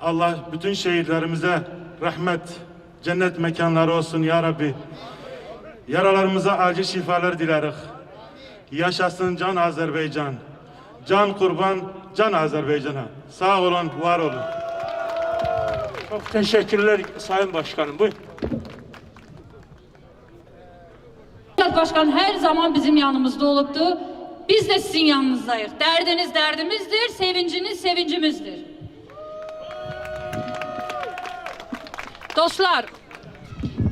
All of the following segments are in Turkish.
Allah bütün şehitlerimize rahmet, cennet mekanları olsun ya Rabbi. Yaralarımıza acil şifalar dileriz. Yaşasın can Azerbaycan. Can kurban, can Azerbaycan'a. Sağ olun, var olun. Çok teşekkürler Sayın Başkanım. Buyurun. Başkan her zaman bizim yanımızda olubdu. Biz de sizin yanınızdayız. Derdiniz derdimizdir, sevinciniz sevincimizdir. Dostlar,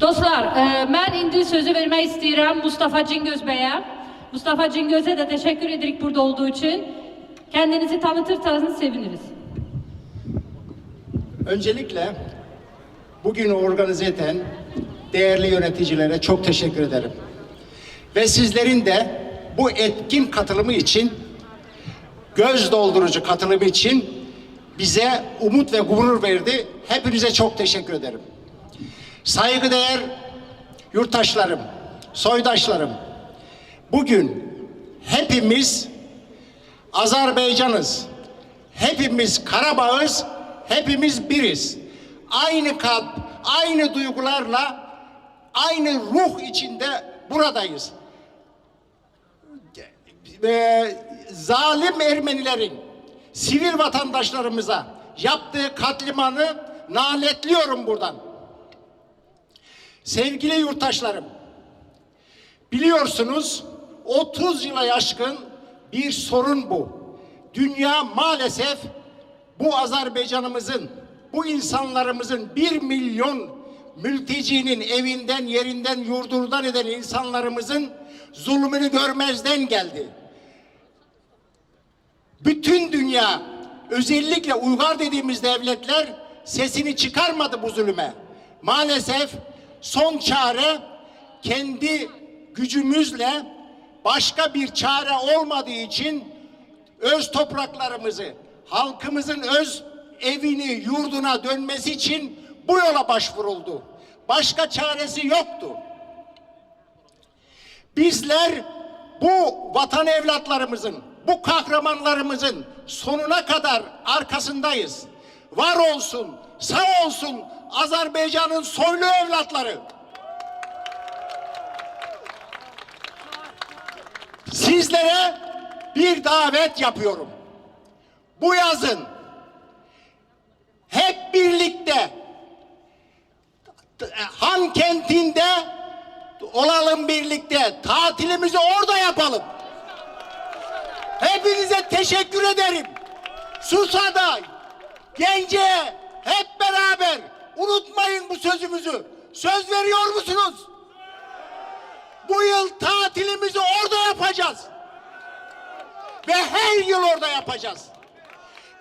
dostlar, e, mən indi sözü vermək istəyirəm Mustafa Cingöz bəyə. Mustafa Cingöz'e de teşekkür edirik burada olduğu için. Kendinizi tanıtırsanız seviniriz. Öncelikle bugünü organize eden değerli yöneticilere çok teşekkür ederim. Ve sizlerin de bu etkin katılımı için, göz doldurucu katılımı için bize umut ve gurur verdi. Hepinize çok teşekkür ederim. Saygıdeğer yurttaşlarım, soydaşlarım, bugün hepimiz Azerbaycan'ız. Hepimiz Karabağ'ız, hepimiz biriz. Aynı kalp, aynı duygularla, aynı ruh içinde buradayız. Ee, zalim Ermenilerin sivil vatandaşlarımıza yaptığı katlimanı naletliyorum buradan. Sevgili yurttaşlarım, biliyorsunuz 30 yıla yaşkın bir sorun bu. Dünya maalesef bu Azerbaycanımızın, bu insanlarımızın bir milyon mültecinin evinden, yerinden, yurdundan eden insanlarımızın zulmünü görmezden geldi. Bütün dünya, özellikle Uygar dediğimiz devletler sesini çıkarmadı bu zulüme. Maalesef son çare kendi gücümüzle başka bir çare olmadığı için öz topraklarımızı, halkımızın öz evini, yurduna dönmesi için bu yola başvuruldu. Başka çaresi yoktu. Bizler bu vatan evlatlarımızın, bu kahramanlarımızın sonuna kadar arkasındayız. Var olsun, sağ olsun Azerbaycan'ın soylu evlatları. Sizlere bir davet yapıyorum. Bu yazın hep birlikte Han kentinde olalım birlikte. Tatilimizi orada yapalım. Hepinize teşekkür ederim. Susa'da, Gence hep beraber unutmayın bu sözümüzü. Söz veriyor musunuz? Bu yıl tatilimizi orada yapacağız. Ve her yıl orada yapacağız.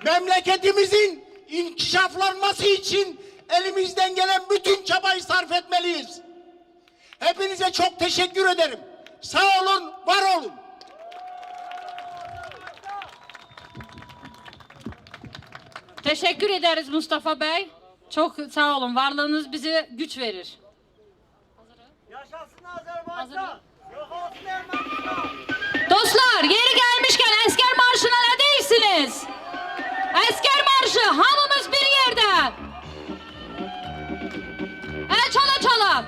Memleketimizin inkişaflanması için elimizden gelen bütün çabayı sarf etmeliyiz. Hepinize çok teşekkür ederim. Sağ olun, var olun. Teşekkür ederiz Mustafa Bey. Çok sağ olun. Varlığınız bize güç verir. Yaşasın Azerbaycan. Yok olsun Ermenistan. Dostlar yeri gelmişken asker marşına ne değilsiniz? Asker marşı hamımız bir yerde. El çala çala.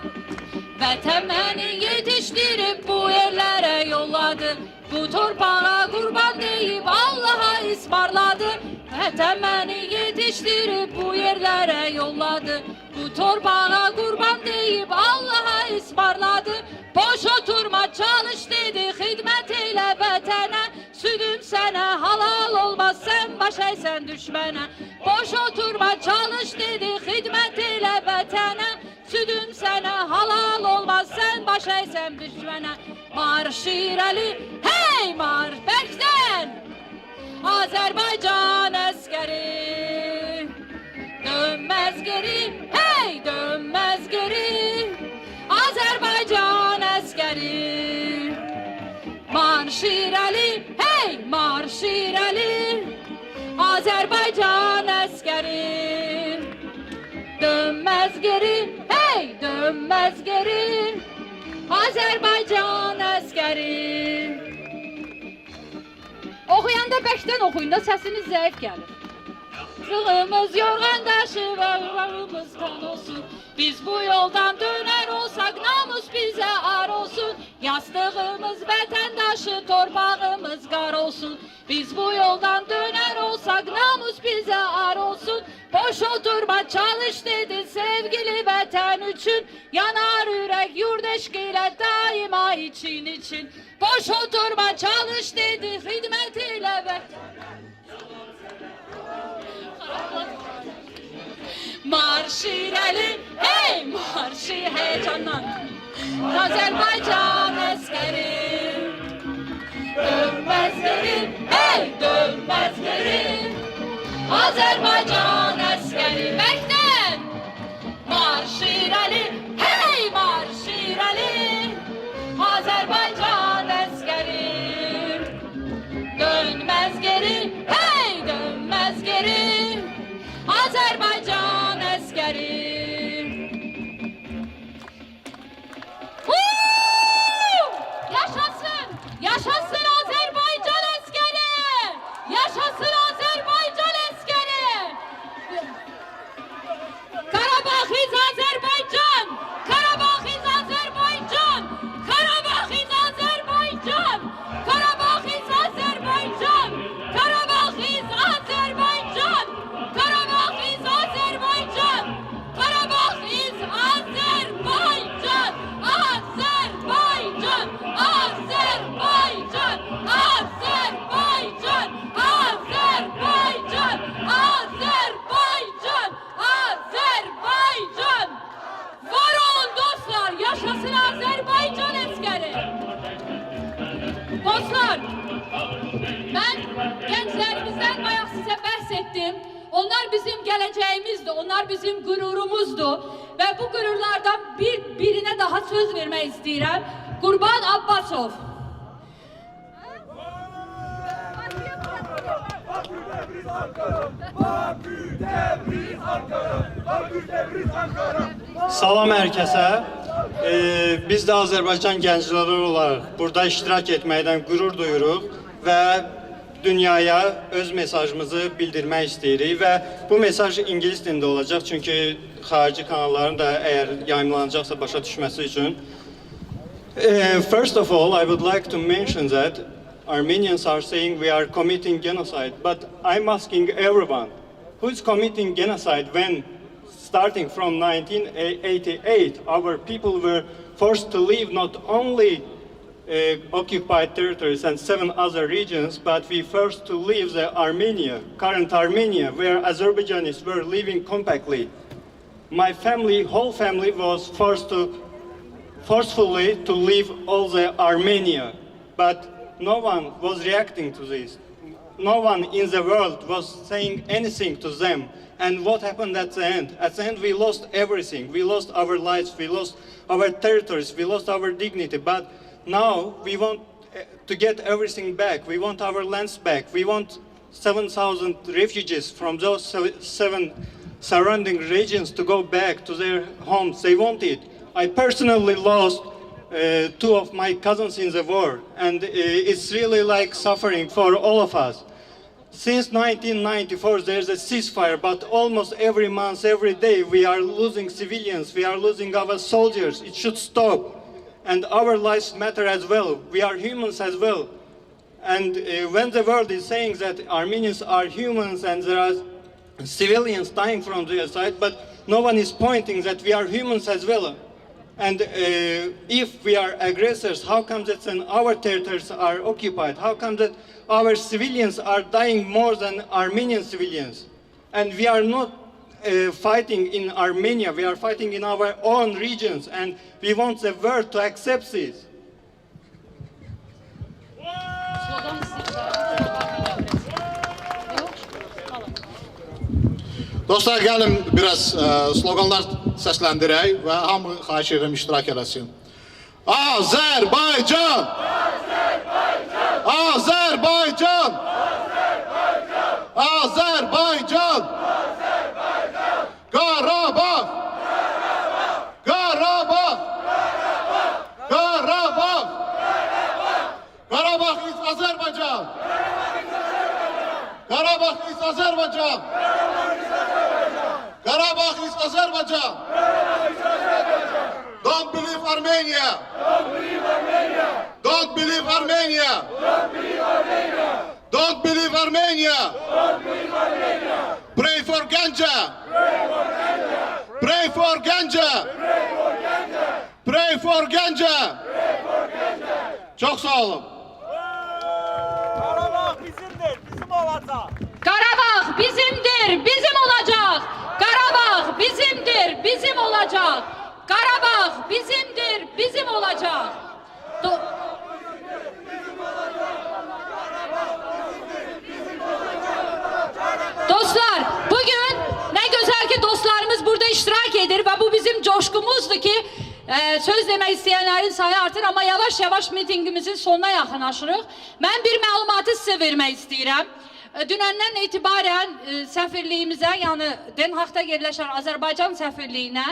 Vətən məni yetişdirib bu yerlərə yolladı. Bu torpağa qurban deyib Allaha ismarladı. Vətən məni yetişdirib bu yerlərə yolladı. Bu torpağa qurban deyib Allaha ismarladı. Boş oturma çalış dedi xidmət elə vətənə. Südüm sənə halal olmaz sən baş əysən düşmənə. Boş oturma çalış dedi xidmət elə vətənə. Südüm sənə halal olmaz sən baş əysən düşmənə. Marş irəli, hey marş bəkdən. Azərbaycan əskəri dönməz geri, hey dönməz geri. Azərbaycan əskəri marş irəli, hey marş irəli. Azərbaycan əskəri dönməz geri, hey dönməz geri. Azərbaycan əskəri Oxuyanda bəkdən oxuyun da səsiniz zəif gəlir. Yastığımız yorgan taşı bağrımız kan olsun. Biz bu yoldan döner olsak namus bize ar olsun. Yastığımız vatandaşı torpağımız gar olsun. Biz bu yoldan döner olsak namus bize ar olsun. Boş oturma çalış dedi sevgili vatan için. Yanar yürek yurt eşkiyle daima için için. Boş oturma çalış dedi hizmet ile vatan. Marş irəli, hey marşı heyecandan. Azerbaycan askeri. Dönmez geri, hey dönmez geri. Azerbaycan bizim gururumuzdu. Ve bu gururlardan bir birine daha söz vermek istiyorum. Kurban Abbasov. Salam herkese. Ee, biz de Azerbaycan gençleri olarak burada iştirak etməkdən qürur duyuruq və dünyaya öz mesajımızı bildirmək istəyirik və bu mesaj ingilis dilində olacaq çünki xarici kanalların da əgər yayımlanacaqsa başa düşməsi üçün. Uh, first of all, I would like to mention that Armenians are saying we are committing genocide, but I'm asking everyone who is committing genocide when, starting from 1988, our people were forced to leave not only Uh, occupied territories and seven other regions, but we forced to leave the Armenia, current Armenia, where Azerbaijanis were living compactly. My family, whole family, was forced to forcefully to leave all the Armenia, but no one was reacting to this. No one in the world was saying anything to them. And what happened at the end? At the end, we lost everything. We lost our lives, we lost our territories, we lost our dignity. But now we want eh, to get everything back. We want our lands back. We want 7,000 refugees from those seven surrounding regions to go back to their homes. They want it. I personally lost uh, two of my cousins in the war, and uh, it's really like suffering for all of us. Since 1994, there's a ceasefire, but almost every month, every day, we are losing civilians, we are losing our soldiers. It should stop. And our lives matter as well. We are humans as well. And uh, when the world is saying that Armenians are humans and there are civilians dying from their side, but no one is pointing that we are humans as well. And uh, if we are aggressors, how come that then our territories are occupied? How come that our civilians are dying more than Armenian civilians? And we are not uh, fighting in Armenia, we are fighting in our own regions, and we want the world to accept this. Dostlar gəlin biraz ə, sloqanlar səsləndirək və hamı xahiş edirəm iştirak eləsin. Azərbaycan! Azərbaycan! Azərbaycan! Qarabağ! Qarabağ! Qarabağ! Qarabağ is Azərbaycan! Qarabağ is Azərbaycan! Azerbaijan. Don't believe Armenia. Don't believe Armenia. Don't believe Armenia. Pray for Ganja. Pray for Ganja. Pray for Ganja. Çok sağ olun. Karabağ bizimdir, bizim olacak. Karabağ bizimdir, bizim olacak. Karabağ bizimdir, bizim olacak. Karabağ bizimdir, bizim olacak. Do- Dostlar, bugün ne güzel ki dostlarımız burada iştirak edir ve bu bizim coşkumuzdur ki e, söz demek isteyenlerin sayı artır ama yavaş yavaş mitingimizin sonuna yaxınlaşırıq. Mən bir məlumatı sizə vermək istəyirəm. E, Dünəndən etibarən e, səfirliyimizə, yəni Den Haagda yerləşən Azərbaycan səfirliyinə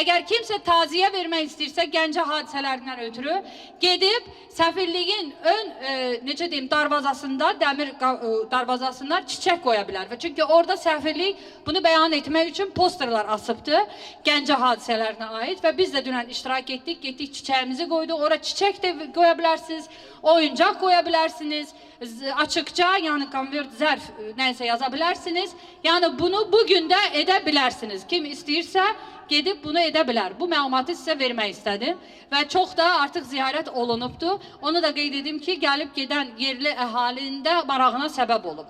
əgər kimsə taziyə vermək istəyirsə Gəncə hadisələrindən ötürü gedib səfirliyin ön e, necə deyim darvazasında, dəmir e, darvazasında çiçək qoya bilər və çünki orada səfirlik bunu bəyan etmək üçün posterlər asıbdı Gəncə hadisələrinə aid və biz də dünən iştirak etdik. Getdik çiçəyimizi qoyduq. Ora çiçək də qoya bilərsiniz, oyuncaq qoya. Z- Açıqca, yəni konvert zərf e, nəysə yaza bilərsiniz. Yəni bunu bu gün də edə bilərsiniz. Kim istəyirsə gedib bunu edə. Bu məlumatı sizə vermək istədim və çox da artıq ziyarət olunubdu. Onu da qeyd edim ki, gəlib gedən yerli əhalinin də marağına səbəb olub.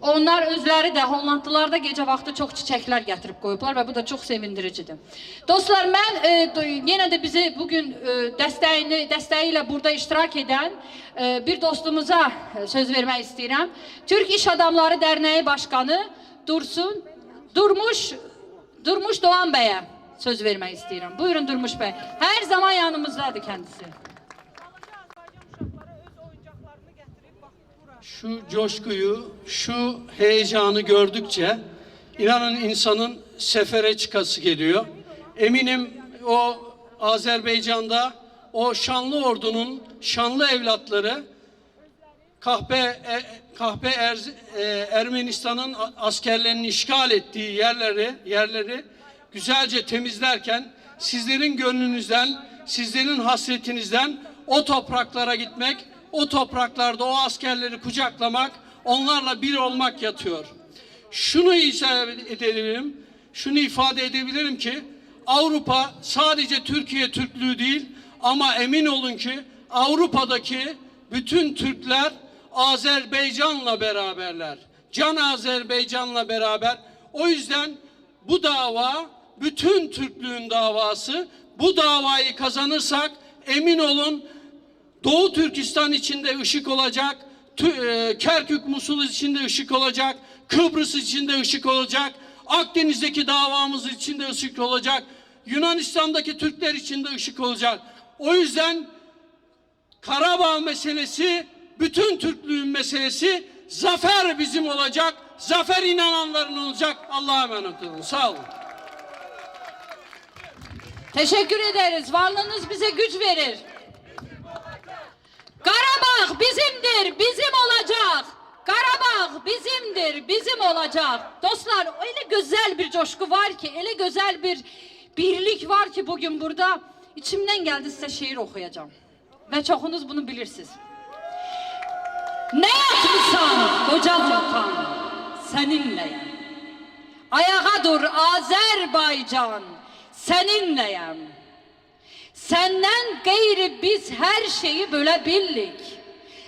Onlar özləri də Hollandlılar da gecə vaxtı çox çiçəklər gətirib qoyublar və bu da çox sevindiricidir. Dostlar, mən e, yenə də bizi bu gün e, burada iştirak edən e, bir dostumuza e, söz vermək istəyirəm. Türk İş Adamları Dərnəyi Başqanı Dursun Durmuş Durmuş Doğan bəyə söz vermək istəyirəm. Buyurun Durmuş bəy. Hər zaman yanımızdadır kəndisi. Şu coşkuyu, şu heyecanı gördükçe inanın insanın sefere çıkası geliyor. Eminim o Azerbaycan'da o şanlı ordunun şanlı evlatları Kahpe e, Kahpe Erz- e, Ermenistan'ın askerlerinin işgal ettiği yerleri yerleri güzelce temizlerken sizlerin gönlünüzden, sizlerin hasretinizden o topraklara gitmek, o topraklarda o askerleri kucaklamak, onlarla bir olmak yatıyor. Şunu izah edebilirim, şunu ifade edebilirim ki Avrupa sadece Türkiye Türklüğü değil ama emin olun ki Avrupa'daki bütün Türkler Azerbaycan'la beraberler. Can Azerbaycan'la beraber. O yüzden bu dava bütün Türklüğün davası. Bu davayı kazanırsak emin olun Doğu Türkistan içinde ışık olacak. E, Kerkük Musul içinde ışık olacak. Kıbrıs içinde ışık olacak. Akdeniz'deki davamız içinde ışık olacak. Yunanistan'daki Türkler içinde ışık olacak. O yüzden Karabağ meselesi bütün Türklüğün meselesi. Zafer bizim olacak. Zafer inananların olacak. Allah'a emanet olun. Sağ olun. Teşekkür ederiz. Varlığınız bize güç verir. Karabağ bizimdir, bizim olacak. Karabağ bizimdir, bizim olacak. Dostlar öyle güzel bir coşku var ki, öyle güzel bir birlik var ki bugün burada. İçimden geldi size şiir okuyacağım. Ve çoğunuz bunu bilirsiniz. Ne yapmışsan koca vatan seninleyim. Ayağa dur Azerbaycan seninleyim. Senden gayri biz her şeyi bölebildik.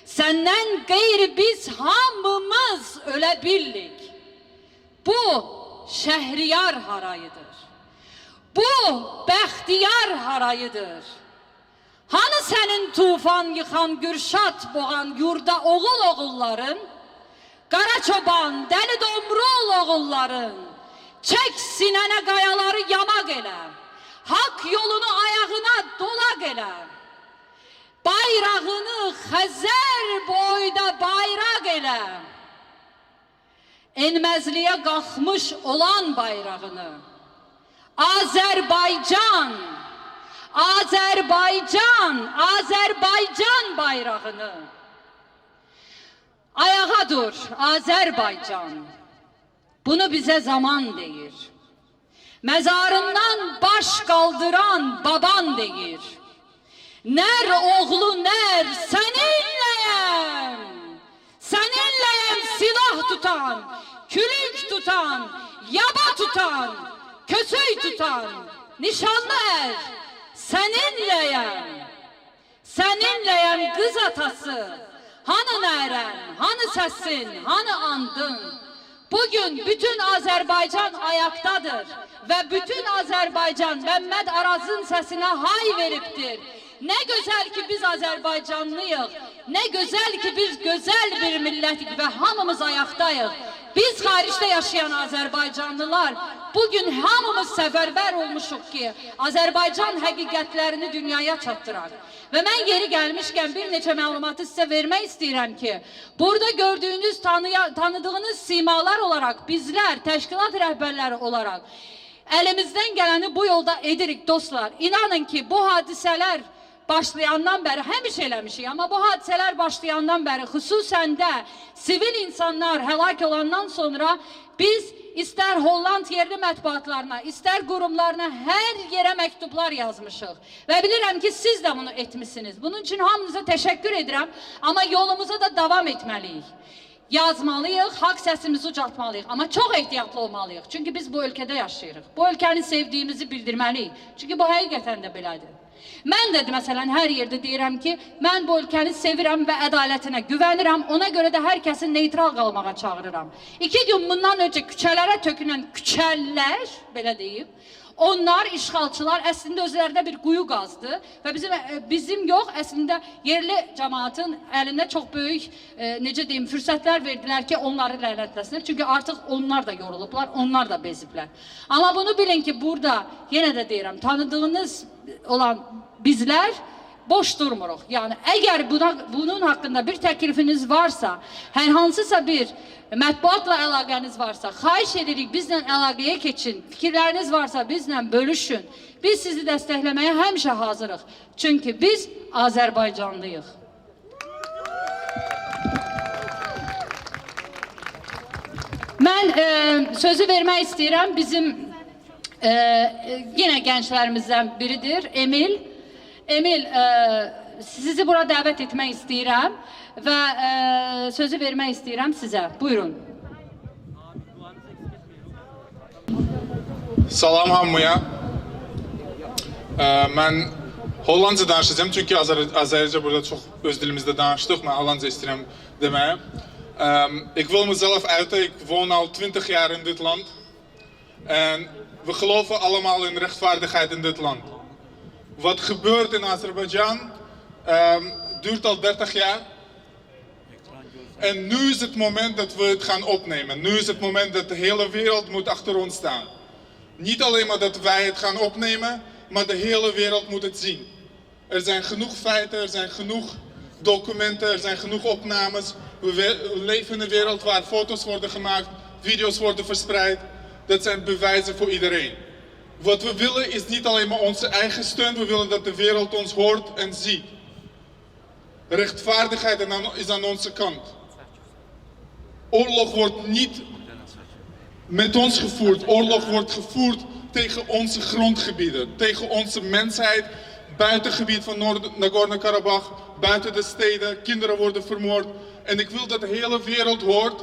Senden gayri biz hamımız ölebildik. Bu Şehriyar harayıdır. Bu Bəxtiyar harayıdır. Hani senin tufan yıkan Gürşat boğan yurda oğul oğulların? Qara çoban, dəli domrul oğulların, çək sinənə qayaları yamaq elə, hak yolunu ayağına dolaq elə. Bayrağını Xəzər boyda bayraq elə. Enməzliyə qalxmış olan bayrağını. Azərbaycan, Azərbaycan, Azərbaycan bayrağını. Ayağa dur Azerbaycan. Bunu bize zaman deyir. Mezarından baş kaldıran baban deyir. Ner oğlu ner seninleyem. Seninleyem silah tutan, külük tutan, yaba tutan, kösöy tutan, nişanlı er. Seninleyem. Seninleyem kız atası. Hanı neren, hanı sesin, hanı andın. Bugün bütün Azerbaycan ayaktadır ve bütün Azerbaycan Mehmet Araz'ın sesine hay veriptir. Ne güzel ki biz Azerbaycanlıyıq. Ne güzel ki biz güzel bir milletik ve hamımız ayaktayıq. Biz xaricdə yaşayan Azerbaycanlılar bugün hamımız səfərbər olmuşuq ki, Azerbaycan həqiqətlərini dünyaya çatdıraq. Ve ben yeri gelmişken bir neçə məlumatı size vermek istedim ki, burada gördüğünüz, tanıya, tanıdığınız simalar olarak bizler, teşkilat rehberleri olarak elimizden geleni bu yolda edirik dostlar. İnanın ki bu hadiseler başlayandan beri həmişə eləmişik, amma bu hadisələr başlayandan beri xüsusən də sivil insanlar həlak olandan sonra biz ister Holland yerli mətbuatlarına, ister qurumlarına hər yerə məktublar yazmışıq. Və bilirəm ki, siz də bunu etmisiniz. Bunun üçün hamınıza təşəkkür edirəm, amma yolumuza da davam etməliyik. Yazmalıyıq, haqq səsimizi ucaltmalıyıq, amma çox ehtiyatlı olmalıyıq. Çünki biz bu ölkədə yaşayırıq. Bu ölkəni sevdiyimizi bildirməliyik. Çünki bu həqiqətən də belədir. Mən də məsələn hər yerdə deyirəm ki, mən bu ölkəni sevirəm və ədalətinə güvənirəm. Ona görə də hər kəsi neytral qalmağa çağırıram. İki gün bundan öncə küçələrə tökülən küçəllər, belə deyim, onlar işğalçılar əslində özlərində bir quyu qazdı və bizim e, bizim yox, əslində yerli cəmaatın əlində çox böyük e, necə deyim, fürsətlər verdilər ki, onları lənətləsinlər. Çünki artıq onlar da yorulublar, onlar da beziblər. Amma bunu bilin ki, burada yenə də deyirəm, tanıdığınız olan bizler boş durmuruq. Yəni əgər buna bunun haqqında bir təklifiniz varsa, hər hansısa bir mətbuatla əlaqəniz varsa, xahiş edirik bizlə əlaqəyə keçin. Fikirləriniz varsa bizlə bölüşün. Biz sizi dəstəkləməyə həmişə hazırıq. Çünki biz Azərbaycanlıyıq. Mən e, sözü vermək istəyirəm bizim e, yine gençlerimizden biridir Emil. Emil e, sizi bura davet etmek isteyirim ve e, sözü vermek isteyirim size. Buyurun. Salam hamıya. Ə, Mən Hollandca danışacağım çünki Azər burada çox öz dilimizdə danışdıq. Mən Hollandca istəyirəm deməyə. Ehm, ik wil mezelf uiten. Ik woon al 20 jaar in dit land. En we geloven allemaal in rechtvaardigheid in dit land. Wat gebeurt in Azerbeidzjan ehm, duurt al 30 jaar. En nu is het moment dat we het gaan opnemen. Nu is het moment dat de hele wereld moet achter ons staan. Niet alleen maar dat wij het gaan opnemen, maar de hele wereld moet het zien. Er zijn genoeg feiten, er zijn genoeg documenten, er zijn genoeg opnames. We leven in een wereld waar foto's worden gemaakt, video's worden verspreid. Dat zijn bewijzen voor iedereen. Wat we willen is niet alleen maar onze eigen steun, we willen dat de wereld ons hoort en ziet. Rechtvaardigheid is aan onze kant. Oorlog wordt niet met ons gevoerd. Oorlog wordt gevoerd tegen onze grondgebieden, tegen onze mensheid, buiten het gebied van Nagorno-Karabakh, buiten de steden. Kinderen worden vermoord. En ik wil dat de hele wereld hoort,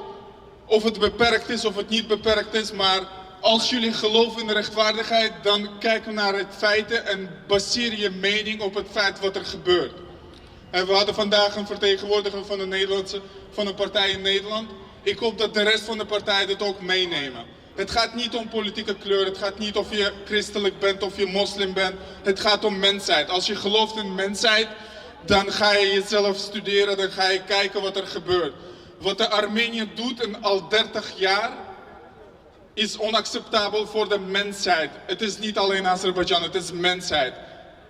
of het beperkt is of het niet beperkt is, maar als jullie geloven in de rechtvaardigheid, dan kijk naar het feiten en baseer je mening op het feit wat er gebeurt. En we hadden vandaag een vertegenwoordiger van de Nederlandse, van een partij in Nederland. Ik hoop dat de rest van de partijen dit ook meenemen. Het gaat niet om politieke kleur, het gaat niet of je christelijk bent of je moslim bent. Het gaat om mensheid. Als je gelooft in mensheid, dan ga je jezelf studeren, dan ga je kijken wat er gebeurt. Wat de Armenië doet in al 30 jaar is onacceptabel voor de mensheid. Het is niet alleen Azerbeidzjan, het is mensheid.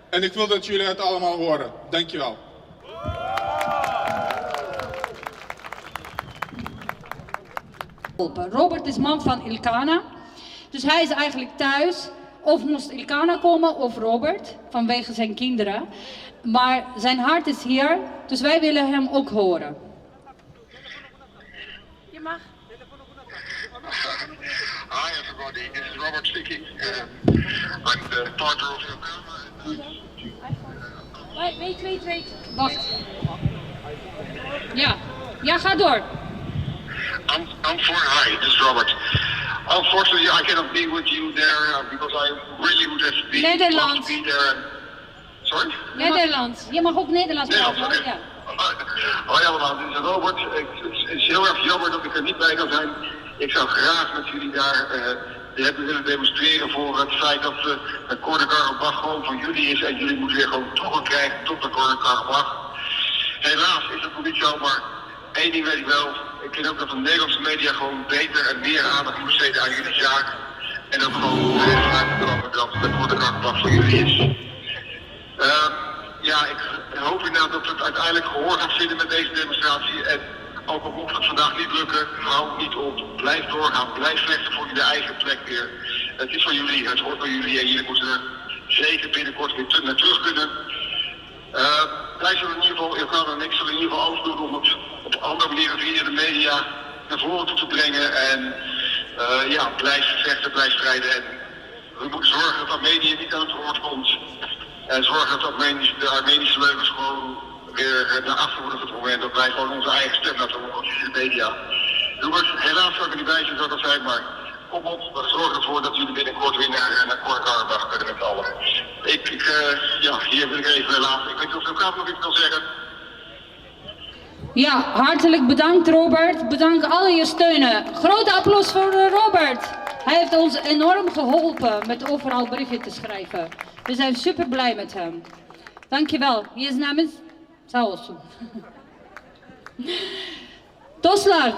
En ik wil dat jullie het allemaal horen. Dankjewel. Robert is man van Ilkana. Dus hij is eigenlijk thuis. Of moest Ilkana komen of Robert, vanwege zijn kinderen. Maar zijn hart is hier, dus wij willen hem ook horen. Hi everybody, this is Robert Mark speaking. Uh, I'm the partner of Yokohama. Wait, wait, wait, wait. Wacht. Ja, ja, ga door. I'm, I'm for hi, this is Robert. Unfortunately, I cannot be with you there uh, because I really would have been Nederlands. loved to be there. Sorry? Nederlands. Je mag ook Nederlands Nederlands, praten. hoor, Ja. Hoi allemaal, dit is Robert. Het is heel erg jammer dat ik er niet bij kan zijn. Ik zou graag met jullie daar eh, hebben willen demonstreren voor het feit dat uh, de Korne-Karabach gewoon van jullie is en jullie moeten weer gewoon toegang krijgen tot de Korne-Karabach. Helaas is dat nog niet zo, maar één ding weet ik wel. Ik vind ook dat de Nederlandse media gewoon beter en meer aandacht moet besteden aan jullie zaak. En ook gewoon vanuit komen dat de Korne-Karabach van jullie is. Ehm, ja, ik hoop inderdaad dat het uiteindelijk gehoor gaan vinden met deze demonstratie. En ook al mocht het vandaag niet lukken, hou niet op. Blijf doorgaan, blijf vechten voor jullie eigen plek weer. Het is van jullie, het hoort bij jullie en jullie moeten er zeker binnenkort weer naar terug kunnen. Eh, wij zullen in ieder geval, en ik zullen in ieder geval alles doen om het op andere manieren via de media naar voren toe te brengen. En eh, ja, blijf vechten, blijf strijden. En we moeten zorgen dat Armenië niet aan het woord komt. En zorgen dat de Armenische leugens gewoon weer eh, naar gedrongen. En dat wij gewoon onze eigen stem laten horen via de media. Jongens, helaas kan ik er niet bij zijn maar kom op, we zorgen ervoor dat jullie binnenkort weer naar, eh, naar Korkarabach kunnen met. Ik, ik eh, ja, hier wil ik even laten. Ik weet niet of de nog iets wil zeggen. Ja, hartelijk bedankt Robert. Bedankt al je steunen. Grote applaus voor eh, Robert. Hij heeft ons enorm geholpen met overal berichten te schrijven. We zijn super blij met hem. Dankjewel. Hier is namens... Sağ olsun. Dostlar,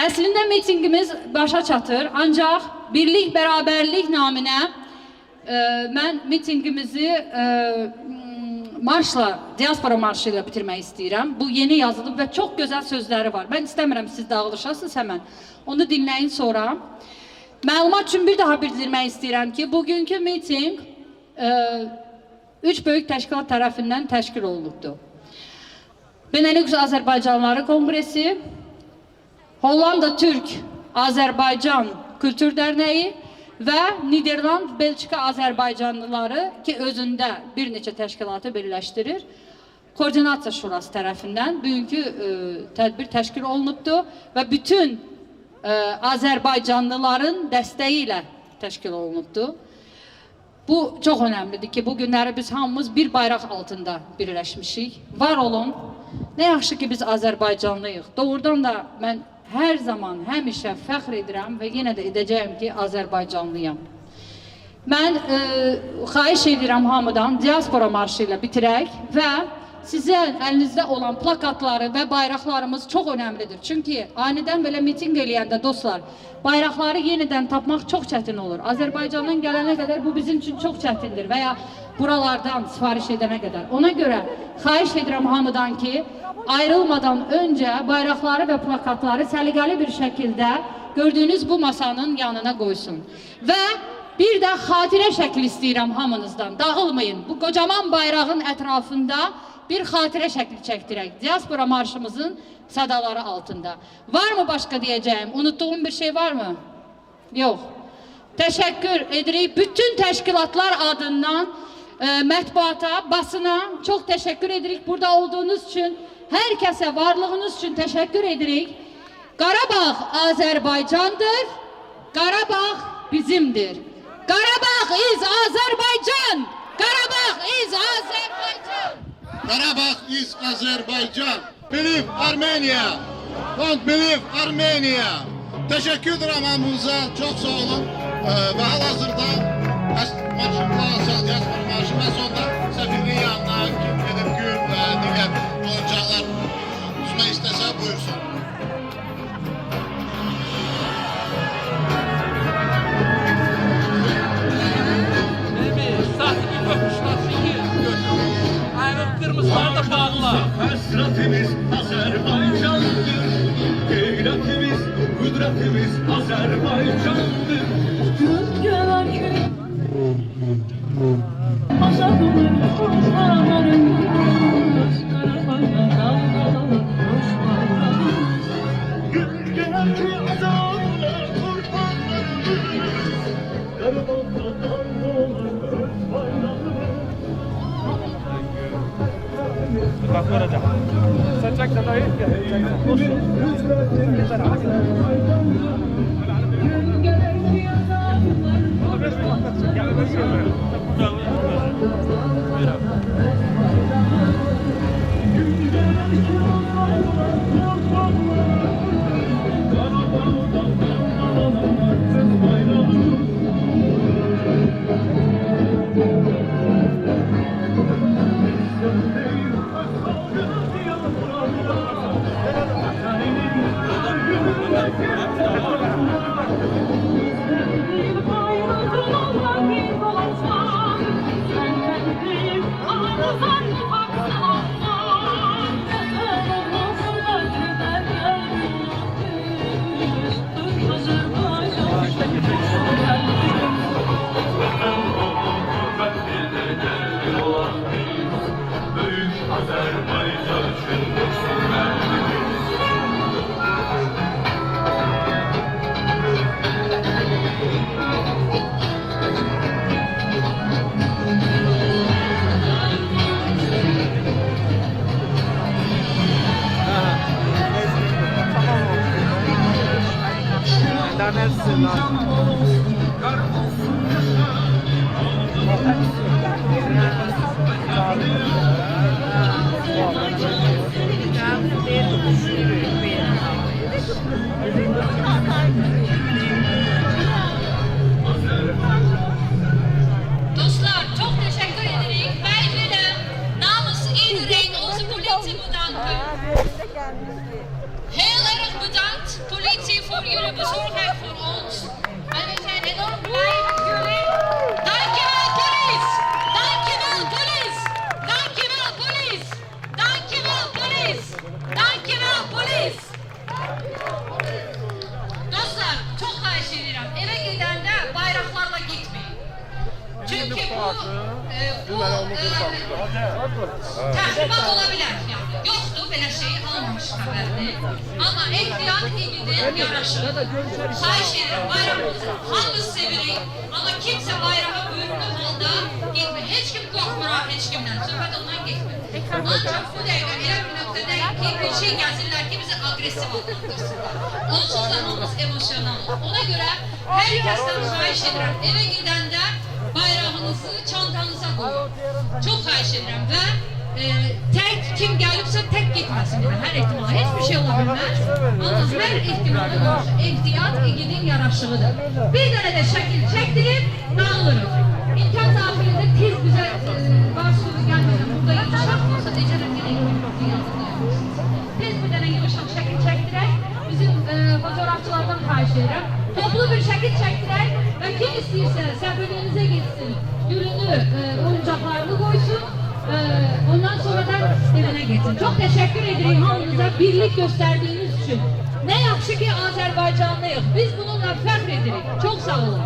əslində mitingimiz başa çatır, ancaq birlik, bərabərlik naminə e, mən mitingimizi e, m, marşla, diaspora marşı ilə bitirmək istəyirəm. Bu yeni yazılıb və çox gözəl sözləri var. Mən istəmirəm siz dağılışasınız həmən. Onu dinləyin sonra. Məlumat üçün bir daha bildirmək istəyirəm ki, bugünkü miting e, üç böyük təşkilat tərəfindən təşkil olunubdur. Benelux Azərbaycanlıları Konqresi, Hollanda Türk Azərbaycan Kültür Dərnəyi və Niderland Belçika Azərbaycanlıları ki özündə bir neçə təşkilatı birləşdirir. Koordinasiya Şurası tərəfindən bugünkü e, tədbir təşkil olunubdur və bütün e, Azərbaycanlıların dəstəyi ilə təşkil olunubdur. Bu çok önemlidir ki bugünləri biz hamımız bir bayraq altında birləşmişik. Var olun. Ne yaxşı ki biz Azərbaycanlıyıq. Doğrudan da mən hər zaman, həmişə fəxr edirəm və yenə də edəcəyim ki Azərbaycanlıyam. Mən e, xahiş edirəm hamıdan diaspora marşı ilə bitirək və sizin əlinizdə olan plakatları və bayraqlarımız çox önəmlidir. Çünki anidən belə mitinq eləyəndə dostlar, bayraqları yenidən tapmaq çox çətin olur. Azərbaycandan gələnə qədər bu bizim üçün çox çətindir və ya buralardan sifariş edənə qədər. Ona görə xahiş edirəm hamıdan ki, ayrılmadan öncə bayraqları və plakatları səliqəli bir şəkildə gördüyünüz bu masanın yanına qoysun. Və bir də xatirə şəkli istəyirəm hamınızdan. Dağılmayın. Bu kocaman bayrağın ətrafında bir xatirə şəkli çəkdirək. Diaspora marşımızın sadaları altında. Var mı başka diyeceğim? Unuttuğum bir şey var mı? Yok. Teşekkür edirik bütün təşkilatlar adından e, mətbuata, basına çok teşekkür edirik burada olduğunuz için. Herkese varlığınız için teşekkür edirik. Qarabağ Azərbaycandır. Qarabağ bizimdir. Qarabağ is Azərbaycan. Qarabağ is Azərbaycan. Karabakh is Azerbaijan. Believe Armenia. Don't believe Armenia. Teşekkür ederim. Çok sağ olun. Ee, ve hal-hazırda marşımla diaspora marşı ve sefirliğin yanına gedib gül ve diğer oyuncaklar tutmak istese buyursun. Hasretimiz Azerbaycan'dır. Gayretimiz, kudretimiz Azerbaycan'dır Olsun. Yeter, hadi. Büyük bedanken. Heel erg bedankt politie voor jullie bezorgdheid voor ons. En we zijn enorm blij met jullie. Dankjewel polis! Dankjewel polis! Dankjewel polis! Dankjewel polis! Dankjewel polis! Dostlar çok ederim. Eve gidende bayraklarla gitmeyin. Çünkü bu, e, bu e, tahribat olabilir yani. Yoktu böyle şey almamış haberini. Ama ehtiyat edin yaraşır. Hayır ederim bayramımızı hamımız sevirik. Ama kimse bayrağı ürünü halda gitme. Hiç kim korkmur hiç kimden. Söhbət ondan gitme. Ancak bu devre öyle bir noktadayım ki bir şey gelsinler ki bizi agresif adlandırsınlar. Onsuz da hamımız emosyonal. Ona göre herkesten xahiş ederim eve gidende bayrağınızı çantanıza koyun. Çok xahiş ederim ve e, tek kim gelipse tek gitmesin yani her ihtimala. Hiçbir şey olabilmez. Ama her ihtimala karşı ehtiyat egidin yaraşığıdır. Bir tane de şekil çektirip dağılırız. İmkan dahilinde tez bize e, başlığı gelmeden burada yığışak olsa Ece'nin yine Tez bir tane yığışak şekil çektirek bizim e, fotoğrafçılardan xahiş ederim. Toplu bir şekil çektirek ve kim istiyorsa səfirliğinize gitsin. Gülünü, e, oyuncaklarını koysun. e, ondan sonra da evine gitsin. Çok teşekkür ederim hamınıza birlik gösterdiğiniz için. Ne yaxşı ki Azerbaycanlıyıq. Biz bununla fəxr edirik. Çok sağ olun.